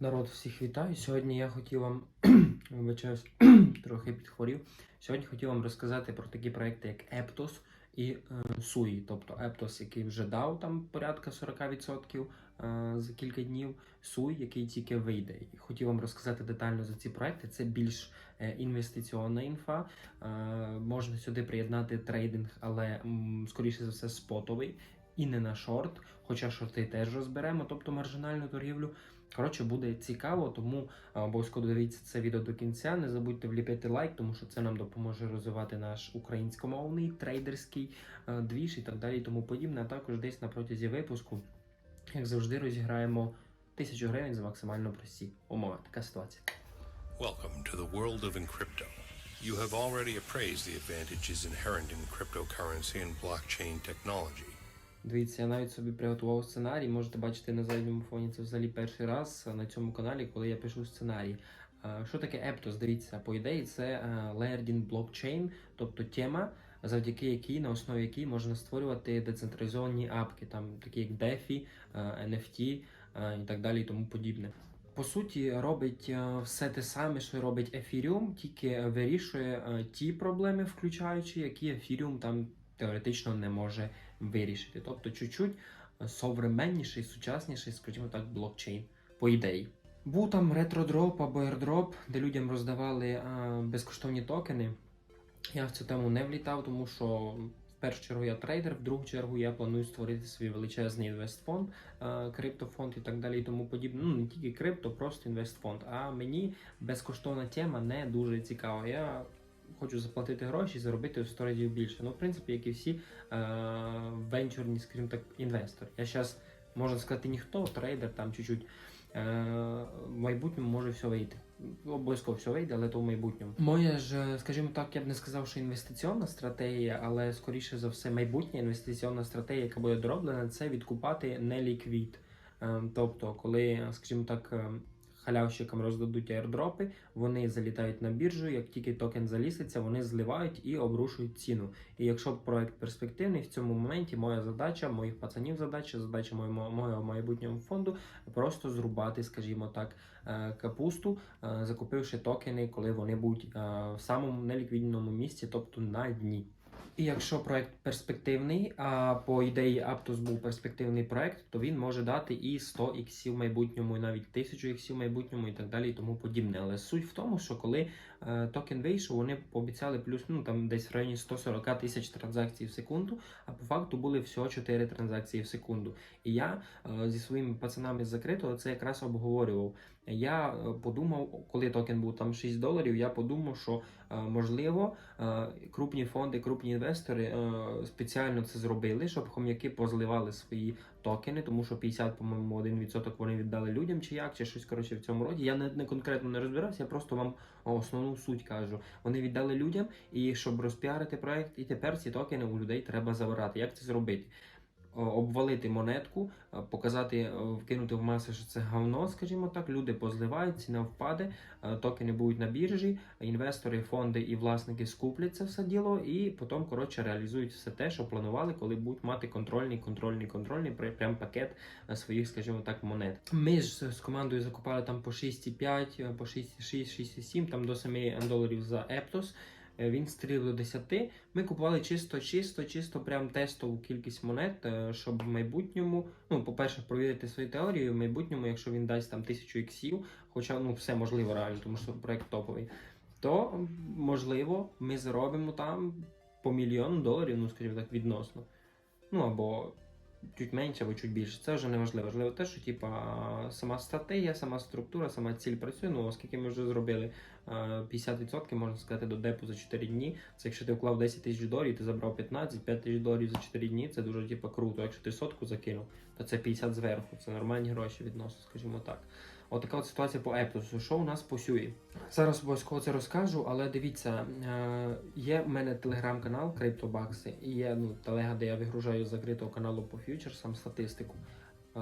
Народ, всіх вітаю. Сьогодні я хотів вам вибачаюсь, трохи підхворів. Сьогодні хотів вам розказати про такі проекти, як Eptos і е, SUI. Тобто Eptos, який вже дав там порядка 40% е, за кілька днів. SUI, який тільки вийде. Хотів вам розказати детально за ці проекти. Це більш е, інвестиційна інфа. Е, можна сюди приєднати трейдинг, але м, скоріше за все спотовий. І не на шорт, хоча шорти теж розберемо, тобто маржинальну торгівлю. Коротше, буде цікаво, тому обов'язково дивіться це відео до кінця. Не забудьте вліпити лайк, тому що це нам допоможе розвивати наш українськомовний трейдерський е, двіж і так далі, тому подібне. А також десь на протязі випуску, як завжди, розіграємо тисячу гривень за максимально прості умови. Така ситуація. Welcome to the world of Encrypto. You have already appraised the advantages inherent in cryptocurrency and blockchain technology. Дивіться, я навіть собі приготував сценарій. Можете бачити на задньому фоні це взагалі перший раз на цьому каналі, коли я пишу сценарій. Е, Що таке Eptos? Дивіться, по ідеї, це е, Layered Blockchain, тобто тема, завдяки якій, на основі якій можна створювати децентралізовані апки, там такі як DeFi, е, NFT е, і так далі, і тому подібне. По суті, робить е, все те саме, що робить Ethereum, тільки вирішує е, ті проблеми, включаючи, які Ethereum там теоретично не може вирішити. Тобто, чуть-чуть е, современніший, сучасніший, скажімо так, блокчейн, по ідеї. Був там ретродроп або airdrop, де людям роздавали е, безкоштовні токени. Я в цю тему не влітав, тому що в першу чергу я трейдер, в другу чергу я планую створити свій величезний інвестфонд, е, криптофонд і так далі, і тому подібне. Ну не тільки крипто, просто інвестфонд. А мені безкоштовна тема не дуже цікава. Я хочу заплатити гроші, заробити у 100 разів більше. Ну, в принципі, як і всі е, венчурні, скажімо так, інвестори. Я зараз можна сказати, ніхто, трейдер там чуть-чуть. Е, в майбутньому може все вийти. Обов'язково все вийде, але то в майбутньому. Моя ж, е, скажімо так, я б не сказав, що інвестиційна стратегія, але скоріше за все, майбутня інвестиційна стратегія, яка буде дороблена, це відкупати неліквід. Е, Тобто, коли, скажімо так, е, халявщикам роздадуть аірдропи, вони залітають на біржу. Як тільки токен заліситься, вони зливають і обрушують ціну. І якщо проект перспективний, в цьому моменті моя задача, моїх пацанів задача, задача моєму моєго майбутнього фонду просто зрубати, скажімо так, е, капусту, е, закупивши токени, коли вони будуть е, в самому неліквідному місці, тобто на дні. І якщо проект перспективний, а по ідеї Aptos був перспективний проект, то він може дати і 100 іксів в майбутньому, і навіть 1000 іксів в майбутньому, і так далі, і тому подібне. Але суть в тому, що коли токен вийшов, вони пообіцяли плюс ну там десь в районі 140 тисяч транзакцій в секунду, а по факту були всього 4 транзакції в секунду. І я е, зі своїми пацанами закритого це якраз обговорював. Я е, подумав, коли токен був там 6 доларів, я подумав, що е, можливо е, крупні фонди, крупні інвестори е, спеціально це зробили, щоб хом'яки позливали свої токени, тому що 50, по-моєму, 1% вони віддали людям, чи як, чи щось коротше в цьому роді. Я не, не конкретно не розбирався, я просто вам основну суть кажу. Вони віддали людям, і щоб розпіарити проект, і тепер ці токени у людей треба забирати. Як це зробити? О, Обвалити монетку, е, показати, е, вкинути в маси, що це говно, скажімо так. Люди позливають, ціна впаде, е, токени будуть на біржі, інвестори, фонди і власники скуплять це все діло, і потім коротше реалізують все те, що планували, коли будуть мати контрольний, контрольний, контрольний прям пакет е, своїх, скажімо так, монет. Ми ж з командою закупали там по 6,5, е, по 6,6, 6,7, там до 7 доларів за Eptos. Е, Він стріл до 10. Ми купували чисто, чисто, прям тестову кількість монет, е, щоб в майбутньому, ну, по-перше, провірити свою теорію, в майбутньому, якщо він дасть там тисячу іксів, хоча ну все можливо реально, тому що проект топовий, то можливо ми заробимо там по мільйону доларів, ну скажімо так, відносно. Ну або чуть менше, або чуть більше. Це вже не важливо. Важливо те, що типа сама стратегія, сама структура, сама ціль працює. Ну, оскільки ми вже зробили е, 50%, можна сказати, до депу за 4 дні. Це якщо ти вклав 10 тисяч доларів, ти забрав 15, 5 тисяч доларів за 4 дні, це дуже типа круто. Якщо ти сотку закинув, то це 50 зверху. Це нормальні гроші відносно, скажімо так. Отака от ситуація по Ептусу. Що у нас по Сюї? Зараз обов'язково це розкажу, але дивіться, е, є в мене телеграм-канал Криптобакси, і є ну, телега, де я вигружаю закритого каналу по фьючерсам статистику. Е,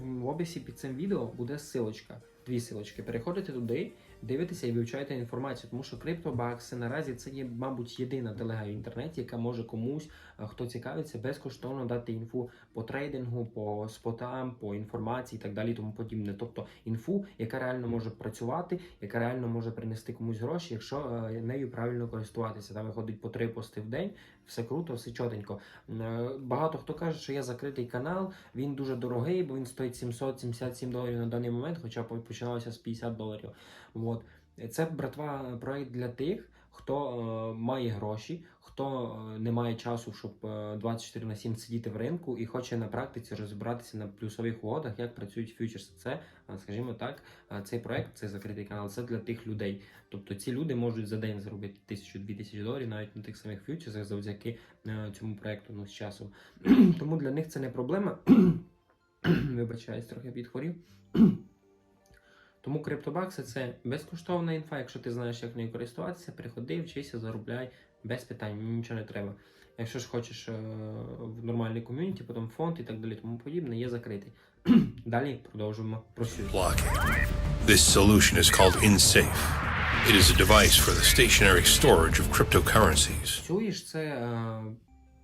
в описі під цим відео буде ссылочка. Дві силочки. Переходите туди, дивитеся і вивчаєте інформацію, тому що криптобакси наразі це є, мабуть, єдина телега в інтернеті, яка може комусь, хто цікавиться, безкоштовно дати інфу по трейдингу, по спотам, по інформації і так далі, тому подібне. Тобто інфу, яка реально може працювати, яка реально може принести комусь гроші, якщо е, нею правильно користуватися. Там виходить по три пости в день, все круто, все чотенько. Е, Багато хто каже, що є закритий канал, він дуже дорогий, бо він стоїть 777 доларів на даний момент, хоча по- починалося з 50 доларів. От. Це братва проект для тих, хто е, має гроші, хто е, не має часу, щоб е, 24 на 7 сидіти в ринку і хоче на практиці розібратися на плюсових угодах, як працюють фьючерси. Це, е, скажімо так, е, цей проект, цей закритий канал, це для тих людей. Тобто ці люди можуть за день заробити тисячу-дві тисячі доларів навіть на тих самих фьючерсах завдяки е, цьому проекту ну, з часом. Тому для них це не проблема. Вибачаюсь, трохи підхворів. Тому криптобакси це безкоштовна інфа. Якщо ти знаєш, як нею користуватися, приходи, вчися, заробляй без питань, нічого не треба. Якщо ж хочеш е, в нормальній ком'юніті, потім фонд і так далі, тому подібне, є закритий. Далі продовжуємо про. This solution is called InSafe. It is a device for the stationary storage of cryptocurrencies. Чуєш, це е,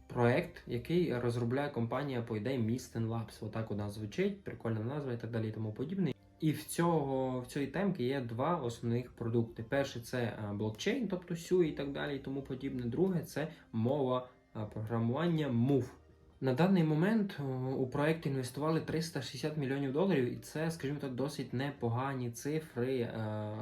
проект, який розробляє компанія по ідеї Misten Labs. Отак вона звучить, прикольна назва і так далі, і тому подібне. І в цього в цій темці є два основних продукти. Перший це е, блокчейн, тобто SU і так далі, і тому подібне. Друге це мова е, програмування MOVE. На даний момент у проект інвестували 360 мільйонів доларів, і це, скажімо так, досить непогані цифри. Е,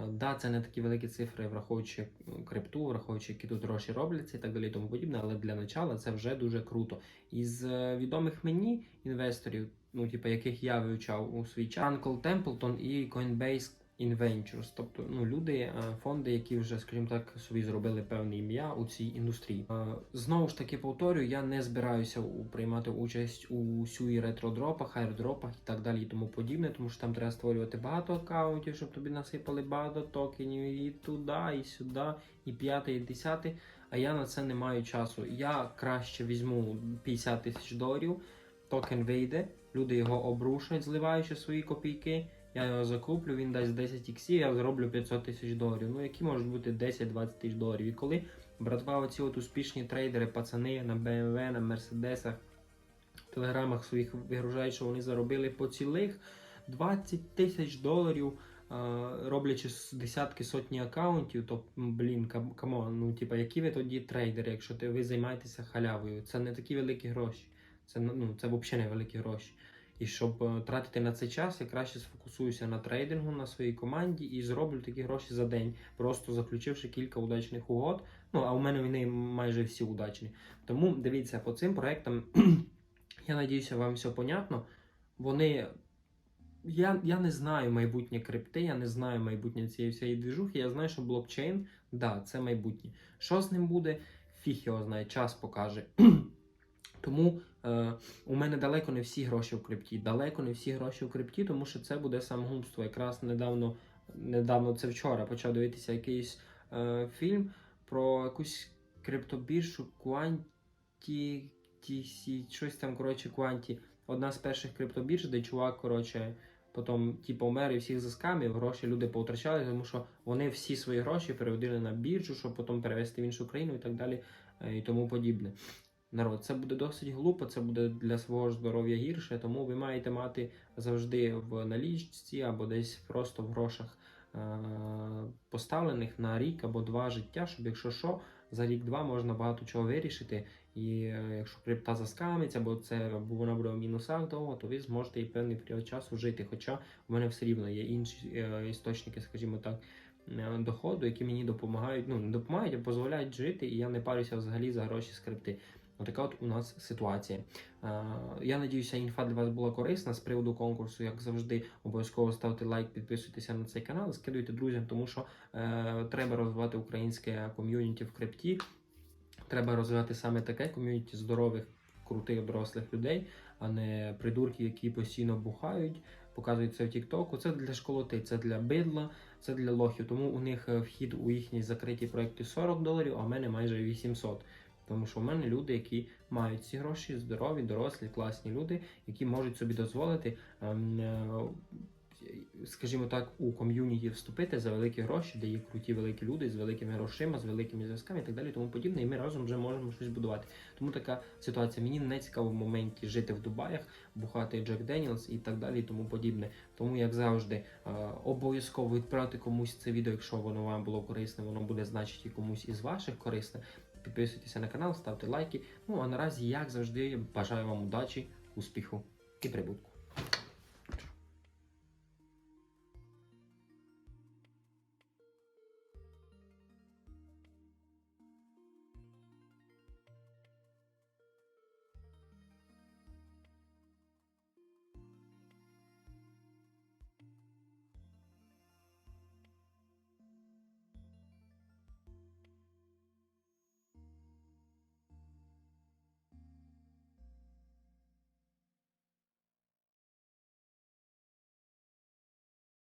да, це не такі великі цифри, враховуючи крипту, враховуючи, які тут гроші робляться і так далі, і тому подібне. Але для начала це вже дуже круто. Із е, відомих мені інвесторів, ну типу, яких я вивчав у свій час, Uncle Templeton і Coinbase Inventures, тобто ну люди, е, фонди, які вже, скажімо так, собі зробили певне ім'я у цій індустрії. Е, Знову ж таки повторюю, я не збираюся приймати участь у сюї ретродропах, айрдропах і так далі, і тому подібне, тому що там треба створювати багато аккаунтів, щоб тобі насипали багато токенів і туди, і сюди, і п'яте, і десяте. А я на це не маю часу. Я краще візьму 50 тисяч доларів, токен вийде, люди його обрушать, зливаючи свої копійки. Я його закуплю, він дасть 10 іксів, я зароблю 500 тисяч доларів. Ну які можуть бути 10-20 тисяч доларів. І коли братва, оці от успішні трейдери, пацани на BMW, на Мерседесах, в телеграмах своїх вигружають, що вони заробили по цілих 20 тисяч доларів, роблячи десятки сотні аккаунтів, то блін, камон, ну типа, які ви тоді трейдери, якщо ти, ви займаєтеся халявою? Це не такі великі гроші. Це ну це взагалі не великі гроші. І щоб е, тратити на цей час, я краще сфокусуюся на трейдингу, на своїй команді і зроблю такі гроші за день, просто заключивши кілька удачних угод. Ну а у мене вони майже всі удачні. Тому дивіться по цим проектам. я надіюся, вам все понятно. Вони. Я, я не знаю майбутнє крипти, я не знаю майбутнє цієї всієї двіжухи. Я знаю, що блокчейн, да, це майбутнє. Що з ним буде, фіг його знає, час покаже. Тому е, у мене далеко не всі гроші в крипті. Далеко не всі гроші в крипті, тому що це буде самогубство. Якраз недавно, недавно це вчора почав дивитися якийсь е, фільм про якусь криптобіржу Quanti, TC, щось там, коротше, Quanti. Одна з перших криптобірж, де чувак, коротше, потім типу, умер і всіх заскамів, гроші люди повтрачали, тому що вони всі свої гроші переводили на біржу, щоб потім перевести в іншу країну і так далі, е, і тому подібне. Народ, це буде досить глупо, це буде для свого здоров'я гірше, тому ви маєте мати завжди в налічці або десь просто в грошах е- поставлених на рік або два життя, щоб якщо що, за рік-два можна багато чого вирішити. І е, якщо крипта заскамиться, або це або вона буде в мінусах довго, то ви зможете і певний період часу жити. Хоча в мене все рівно є інші е, істочники, скажімо так, доходу, які мені допомагають, ну не допомагають, а дозволяють жити, і я не парюся взагалі за гроші з крипти. Отака от у нас ситуація. Е, Я надіюся, інфа для вас була корисна з приводу конкурсу. Як завжди, обов'язково ставте лайк, підписуйтеся на цей канал, скидуйте друзям, тому що е, треба розвивати українське ком'юніті в крипті. Треба розвивати саме таке ком'юніті здорових, крутих дорослих людей, а не придурків, які постійно бухають, показують це в Тіктоку. Це для школоти, це для бидла, це для лохів. Тому у них е, вхід у їхні закриті проекти 40 доларів, а в мене майже 800. Тому що в мене люди, які мають ці гроші, здорові, дорослі, класні люди, які можуть собі дозволити ем, е, скажімо так, у ком'юніті вступити за великі гроші, де є круті великі люди з великими грошима, з великими зв'язками і так далі, тому подібне. І ми разом вже можемо щось будувати. Тому така ситуація. Мені не цікаво в моменті жити в Дубаях, бухати Джек Деніелс і так далі, і тому подібне. Тому, як завжди, е, обов'язково відправити комусь це відео, якщо воно вам було корисне, воно буде значить і комусь із ваших корисне. Підписуйтеся на канал, ставте лайки. Ну а наразі, як завжди, бажаю вам удачі, успіху і прибутку.